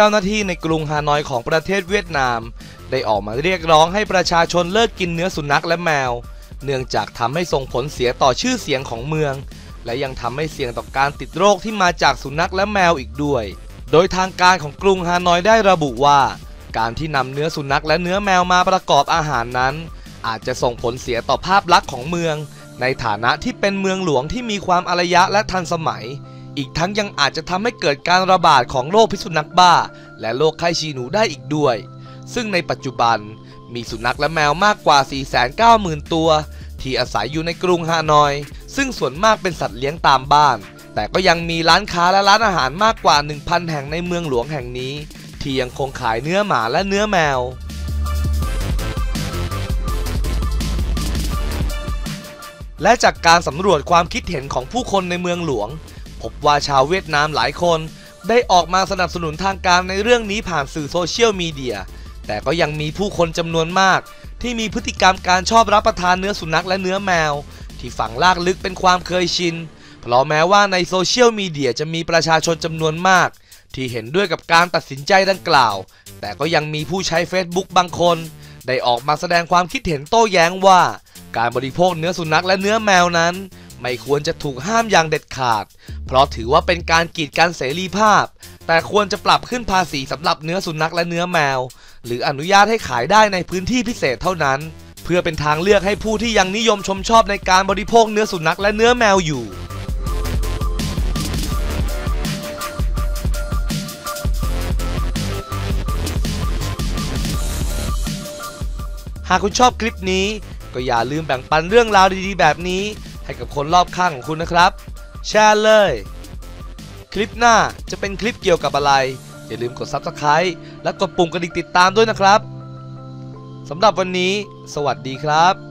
เจ้าหน้าที่ในกรุงฮานอยของประเทศเวียดนาม ได้ออกมาเรียกร้องให้ประชาชนเลิกกินเนื้อสุนัขและแมว เนื่องจากทำให้ส่งผลเสียต่อชื่อเสียงของเมือง และยังทำให้เสี่ยงต่อการติดโรคที่มาจากสุนัขและแมวอีกด้วย โดยทางการของกรุงฮานอยได้ระบุว่า การที่นำเนื้อสุนัขและเนื้อแมวมาประกอบอาหารนั้น อาจจะส่งผลเสียต่อภาพลักษณ์ของเมือง ในฐานะที่เป็นเมืองหลวงที่มีความอารยะและทันสมัย อีกทั้งยังอาจจะทำให้เกิดการระบาดของโรคพิษสุนัขบ้า และโรคไข้ฉี่หนูได้อีกด้วย ซึ่งในปัจจุบันมีสุนัขและแมวมากกว่า 490,000 ตัว ที่อาศัยอยู่ในกรุงฮานอย ซึ่งส่วนมากเป็นสัตว์เลี้ยงตามบ้าน แต่ก็ยังมีร้านค้าและร้านอาหารมากกว่า 1,000 แห่งในเมืองหลวงแห่งนี้ ที่ยังคงขายเนื้อหมาและเนื้อแมวและจากการสำรวจความคิดเห็นของผู้คนในเมืองหลวง พบว่าชาวเวียดนามหลายคน ได้ออกมาสนับสนุนทางการในเรื่องนี้ผ่านสื่อโซเชียลมีเดีย แต่ก็ยังมีผู้คนจำนวนมาก ที่มีพฤติกรรมการชอบรับประทานเนื้อสุนัขและเนื้อแมว ที่ฝังลากลึกเป็นความเคยชิน เพราะแม้ว่าในโซเชียลมีเดียจะมีประชาชนจำนวนมาก ที่เห็นด้วยกับการตัดสินใจดังกล่าว แต่ก็ยังมีผู้ใช้ Facebook บางคน ได้ออกมาแสดงความคิดเห็นโต้แย้งว่า การบริโภคเนื้อสุนัขและเนื้อแมวนั้น ไม่ควรจะถูกห้ามอย่างเด็ดขาด เพราะถือว่าเป็นการกีดกันเสรีภาพ แต่ควรจะปรับขึ้นภาษีสำหรับเนื้อสุนัขและเนื้อแมว หรืออนุญาตให้ขายได้ในพื้นที่พิเศษเท่านั้น เพื่อเป็นทางเลือกให้ผู้ที่ยังนิยมชมชอบในการบริโภคเนื้อสุนัขและเนื้อแมวอยู่หากคุณชอบคลิปนี้ ก็อย่าลืมแบ่งปันเรื่องราวดีๆ แบบนี้ ให้กับคนรอบข้างของคุณนะครับ แชร์เลย คลิปหน้าจะเป็นคลิปเกี่ยวกับอะไร อย่าลืมกด Subscribe และกดปุ่มกระดิ่งติดตามด้วยนะครับสำหรับวันนี้ สวัสดีครับ